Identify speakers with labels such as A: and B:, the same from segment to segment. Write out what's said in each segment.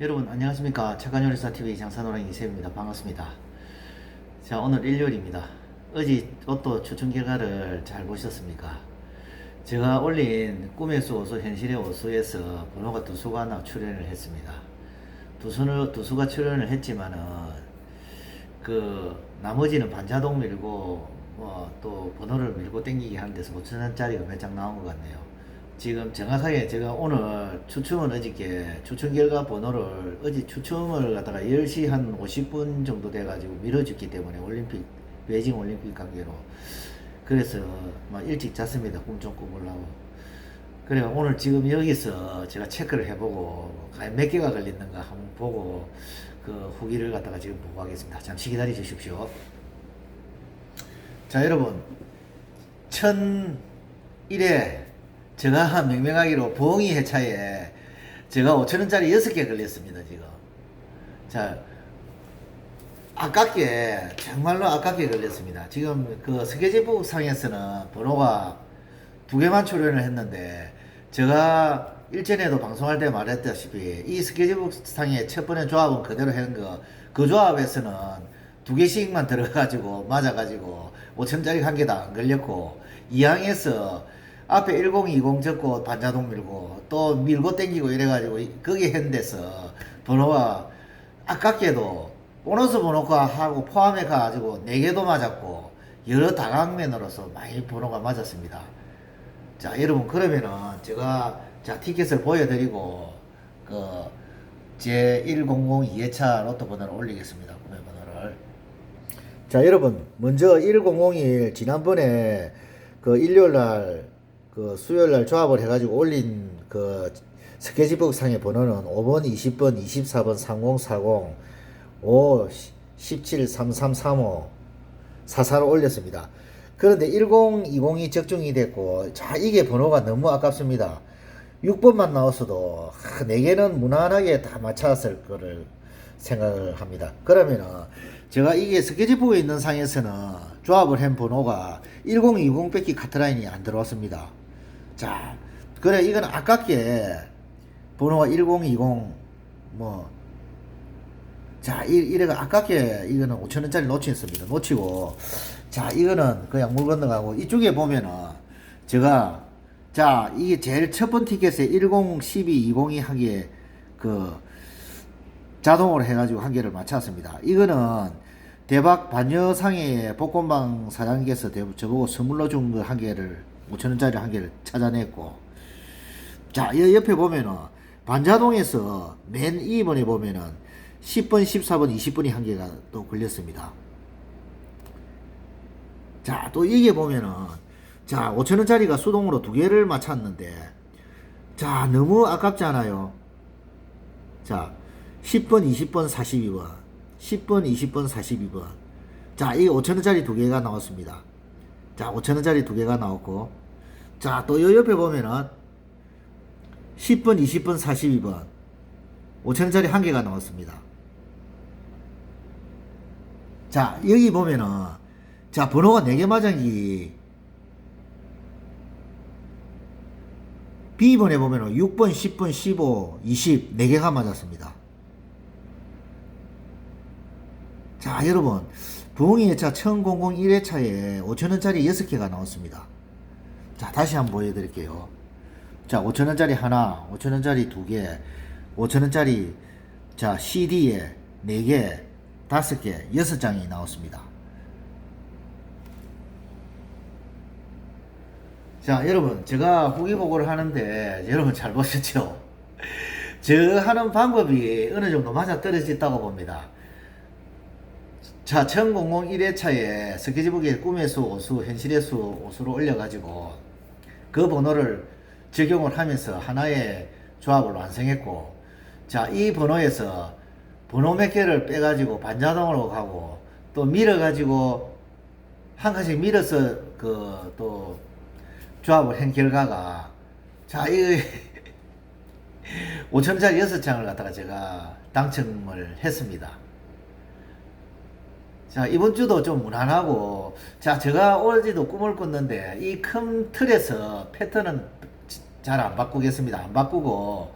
A: 여러분 안녕하십니까? 착한 요리사 TV 장사노랑 이세입니다. 반갑습니다. 자 오늘 일요일입니다. 어제 로또 추천 결과를 잘 보셨습니까? 제가 올린 꿈의 수 오수 현실의 오수에서 번호가 두 수가 하나 출연을 했습니다. 두 수는 두 수가 출연을 했지만은 그 나머지는 반자동 밀고 뭐또 번호를 밀고 땡기기 하는 데서 5천원짜리가 몇 장 나온 것 같네요 지금 정확하게 제가 오늘 추첨은 어저께 추첨 결과 번호를 어제 추첨을 갖다가 10시 한 50분 정도 돼가지고 미뤄졌기 때문에 올림픽 베이징 올림픽 관계로. 그래서 막 일찍 잤습니다. 꿈 좀 꾸보려고. 그래 오늘 지금 여기서 제가 체크를 해보고 과연 몇 개가 걸렸는가 한번 보고 그 후기를 갖다가 지금 보고 하겠습니다. 잠시 기다려 주십시오. 자 여러분. 1001회 제가 명명하기로 부엉이 회차에 제가 5천원짜리 6개 걸렸습니다 지금. 자 아깝게 정말로 아깝게 걸렸습니다. 지금 그 스케치북 상에서는 번호가 두 개만 출연을 했는데 제가 일전에도 방송할 때 말했다시피 이 스케치북 상의 첫 번째 조합은 그대로 한 거 그 조합에서는 두 개씩만 들어가지고 맞아가지고 5천짜리 한 개도 안 걸렸고 이항에서 앞에 1020 적고 반자동 밀고 또 밀고 땡기고 이래가지고 이- 거기 데서 번호가 아깝게도 보너스 번호가 하고 포함해 가지고 4개도 맞았고 여러 다각면으로서 많이 번호가 맞았습니다. 자 여러분 그러면은 제가 자 티켓을 보여드리고 그 제100 2회차 로또 번호를 올리겠습니다. 구매 번호를 자 여러분 먼저 1001 지난번에 그 일요일 날 그 수요일 날 조합을 해가지고 올린 그 스케치북 상의 번호는 5번 20번 24번 3040 5 17 3335 44로 올렸습니다. 그런데 1020이 적중이 됐고 자 이게 번호가 너무 아깝습니다. 6번만 나왔어도 4개는 무난하게 다 맞췄을 거를 생각을 합니다. 그러면은 제가 이게 스케치북에 있는 상에서는 조합을 한 번호가 1020 뺏기 카트라인이 안 들어왔습니다. 자, 그래 이건 아깝게 번호가 1020 뭐 자, 이, 이래가 아깝게 이거는 5천원짜리 놓쳤습니다. 놓치고, 자, 이거는 그냥 물 건너가고, 이쪽에 보면은, 제가, 자, 이게 제일 첫 번 티켓에 10, 12, 20이 한 개, 그, 자동으로 해가지고 한 개를 맞췄습니다. 이거는 대박 반여상의 복권방 사장님께서 대- 저보고 선물로 준 거 한 개를, 5천원짜리 한 개를 찾아냈고, 자, 이 옆에 보면은 반자동에서 맨 2번에 보면은 10번, 14번, 20번이 한 개가 또 걸렸습니다. 자, 또 이게 보면은 자, 5천원짜리가 수동으로 두 개를 맞췄는데 자, 너무 아깝잖아요. 자, 10번, 20번, 42번. 10번, 20번, 42번. 자, 이 5천원짜리 두 개가 나왔습니다. 자, 5천원짜리 두 개가 나왔고. 자, 또 요 옆에 보면은 10번, 20번, 42번. 5천원짜리 한 개가 나왔습니다. 자, 여기 보면은, 자, 번호가 4개 맞은기, B번에 보면은 6번, 10번, 15, 20, 4개가 맞았습니다. 자, 여러분, 부엉이 회차 1001회차에 5천원짜리 6개가 나왔습니다. 자, 다시 한번 보여드릴게요. 자, 5천원짜리 하나, 5천원짜리 두 개, 5천원짜리 자 CD에 4개, 5개, 6장이 나왔습니다. 자, 여러분, 제가 후기 보고를 하는데 여러분 잘 보셨죠? 저 하는 방법이 어느 정도 맞아 떨어졌다고 봅니다. 자, 1001회차에 스케치북에 꿈의 수, 오수, 현실의 수, 오수로 올려가지고 그 번호를 적용을 하면서 하나의 조합을 완성했고, 자, 이 번호에서 번호 몇 개를 빼가지고 반자동으로 가고, 또 밀어가지고, 한 칸씩 밀어서 그, 또, 조합을 한 결과가, 자, 이, 5천짜리 6장을 갖다가 제가 당첨을 했습니다. 자, 이번 주도 좀 무난하고, 자, 제가 어제도 꿈을 꿨는데, 이 큰 틀에서 패턴은 잘 안 바꾸겠습니다. 안 바꾸고,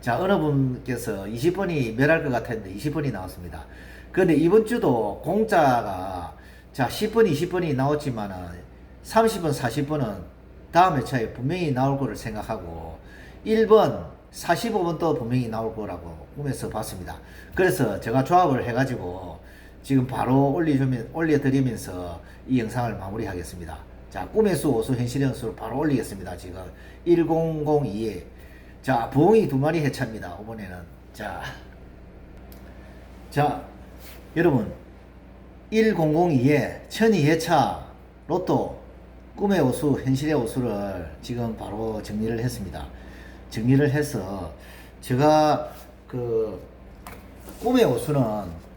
A: 자, 어느 분께서 20번이 멸할 것 같았는데 20번이 나왔습니다. 그런데 이번 주도 공짜가 자, 10번, 20번이 나왔지만은 30번, 40번은 다음 회차에 분명히 나올 거를 생각하고 1번, 45번도 분명히 나올 거라고 꿈에서 봤습니다. 그래서 제가 조합을 해가지고 지금 바로 올려주면, 올려드리면서 이 영상을 마무리하겠습니다. 자, 꿈의 수, 오수, 현실의 수를 바로 올리겠습니다. 지금 1002에 자, 부엉이 두 마리 해차입니다. 이번에는 자, 자, 여러분 1002에 천이 해차 로또 꿈의 오수, 현실의 오수를 지금 바로 정리를 했습니다. 정리를 해서 제가 그 꿈의 오수는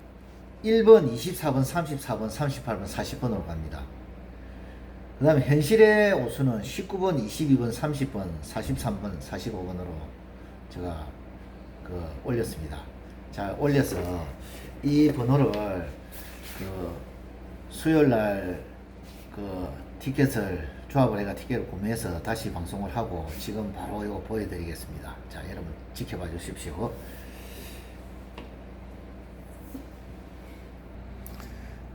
A: 1번, 24번, 34번, 38번, 40번으로 갑니다. 그 다음에 현실의 오수는 19번, 22번, 30번, 43번, 45번으로 제가 그 올렸습니다. 자, 올려서 이 번호를 그 수요일 날그 티켓을 조합을 해가 티켓을 구매해서 다시 방송을 하고 지금 바로 이거 보여드리겠습니다. 자, 여러분 지켜봐 주십시오.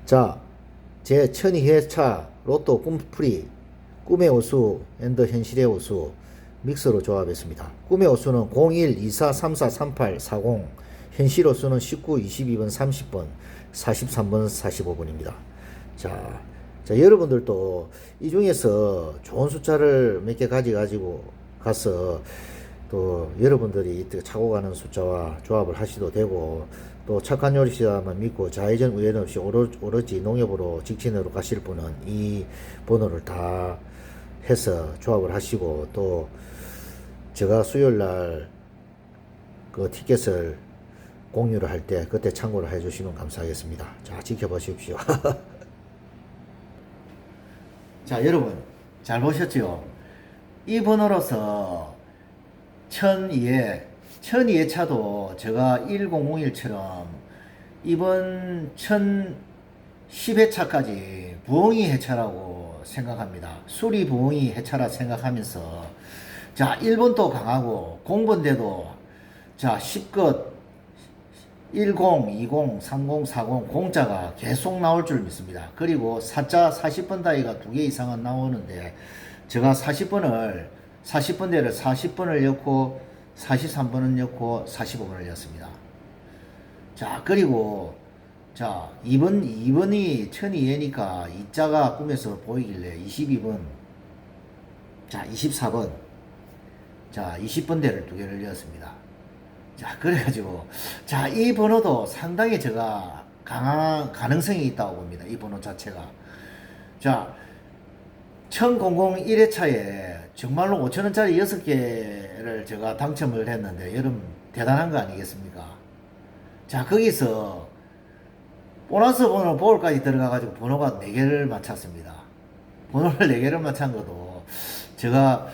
A: 자, 제 천이회차 로또 꿈풀이 꿈의 오수 앤더 현실의 오수 믹서로 조합했습니다. 꿈의 오수는 01, 24, 34, 38, 40 현실 오수는 19, 22번, 30번, 43번, 45번입니다. 자, 자 여러분들도 이 중에서 좋은 숫자를 몇 개 가져가지고 가서 또 여러분들이 차고 가는 숫자와 조합을 하셔도 되고 또 착한 요리사만 믿고 좌회전 우회전 없이 오로, 오로지 농협으로 직진으로 가실 분은 이 번호를 다 해서 조합을 하시고 또 제가 수요일 날 그 티켓을 공유를 할 때 그때 참고를 해 주시면 감사하겠습니다. 자, 지켜보십시오. 자, 여러분 잘 보셨죠? 이 번호로서 1002에 1002의 차도 제가 1001처럼 이번 1010회차까지 부엉이 해차라고 생각합니다. 수리 부엉이 해차라 생각하면서 자 1번도 강하고 공번대도 자 10것 10, 20, 30, 40 공짜가 계속 나올 줄 믿습니다. 그리고 사자 40번 다이가 두 개 이상은 나오는데 제가 40번을 40번대를 40번을 넣고 43번은 넣고 45번을 넣었습니다. 자 그리고 자 2번 2번이 천이예니까 이자가 꿈에서 보이길래 22번 자 24번 자 20번대를 두 개를 넣었습니다. 자 그래가지고 자 이 번호도 상당히 제가 강한 가능성이 있다고 봅니다. 이 번호 자체가 자 1001회차에 정말로 5천원짜리 6개를 제가 당첨을 했는데 여러분 대단한 거 아니겠습니까? 자 거기서 보너스 번호 볼까지 들어가가지고 번호가 4개를 맞췄습니다. 번호를 4개를 맞춘 것도 제가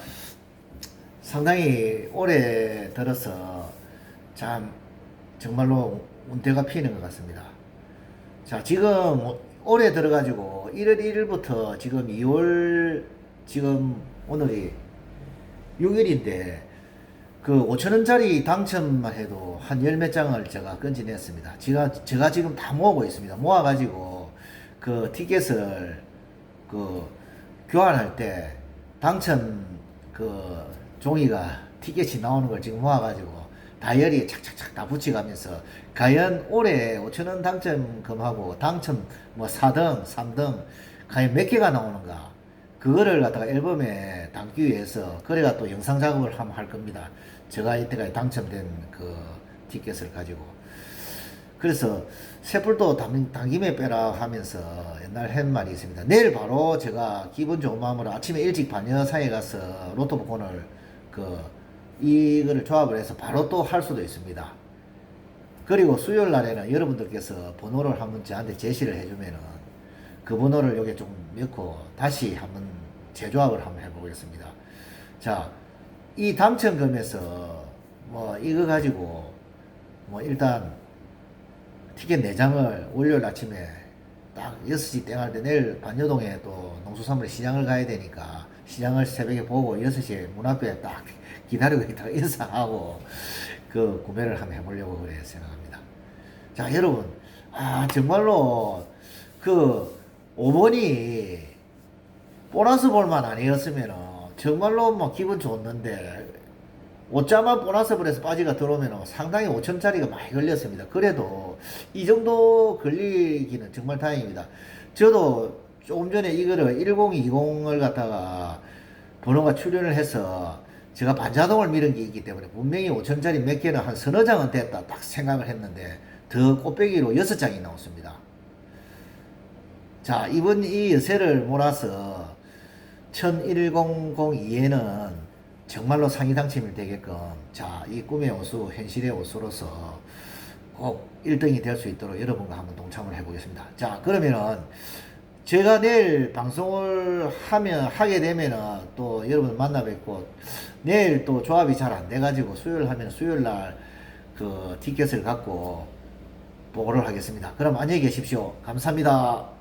A: 상당히 오래 들어서 참 정말로 운대가 피는 것 같습니다. 자 지금 올해 들어가지고 1월 1일부터 지금 2월 지금 오늘이 6일인데 그 5천원짜리 당첨만 해도 한 열 몇 장을 제가 건지냈습니다. 제가, 제가 지금 다 모으고 있습니다. 모아가지고 그 티켓을 그 교환할 때 당첨 그 종이가 티켓이 나오는 걸 지금 모아가지고 다이어리에 착착착 다 붙여가면서 과연 올해 5천원 당첨금하고 당첨 뭐 4등, 3등 과연 몇 개가 나오는가 그거를 갖다가 앨범에 담기 위해서 그래가 또 영상 작업을 한번 할 겁니다. 제가 이때까지 당첨된 그 티켓을 가지고 그래서 당, 당김에 빼라 하면서 옛날 한 말이 있습니다. 내일 바로 제가 기분 좋은 마음으로 아침에 일찍 반여사에 가서 로또 복권을 그 이거를 조합을 해서 바로 또 할 수도 있습니다. 그리고 수요일 날에는 여러분들께서 번호를 한번 저한테 제시를 해주면은 그 번호를 여기 좀 넣고 다시 한번 재조합을 한번 해보겠습니다. 자, 이 당첨금에서 뭐 이거 가지고 뭐 일단 티켓 4장을 월요일 아침에 딱 6시 땡할 때 내일 반여동에 또 농수산물 시장을 가야 되니까 시장을 새벽에 보고 6시에 문 앞에 딱 기다리고 있다가 인사하고 그 구매를 한번 해보려고 그래 생각합니다. 자, 여러분, 아, 정말로 그 5번이 보너스 볼만 아니었으면 정말로 뭐 기분 좋았는데 오자만 보너스 볼에서 빠지가 들어오면 상당히 5천짜리가 많이 걸렸습니다. 그래도 이 정도 걸리기는 정말 다행입니다. 저도 조금 전에 이거를 1020을 갖다가 번호가 출연을 해서 제가 반자동을 밀은 게 있기 때문에 분명히 5천짜리 몇 개는 한 서너 장은 됐다 딱 생각을 했는데 더 꽃배기로 6장이 나왔습니다. 자, 이번 이 여세를 몰아서 11002에는 정말로 상위 당첨이 되게끔 자, 이 꿈의 오수, 현실의 오수로서 꼭 1등이 될 수 있도록 여러분과 한번 동참을 해보겠습니다. 자, 그러면은 제가 내일 방송을 하면 하게 되면은 또 여러분 만나 뵙고 내일 또 조합이 잘 안 돼가지고 수요일 하면 수요일 날 그 티켓을 갖고 보고를 하겠습니다. 그럼 안녕히 계십시오. 감사합니다.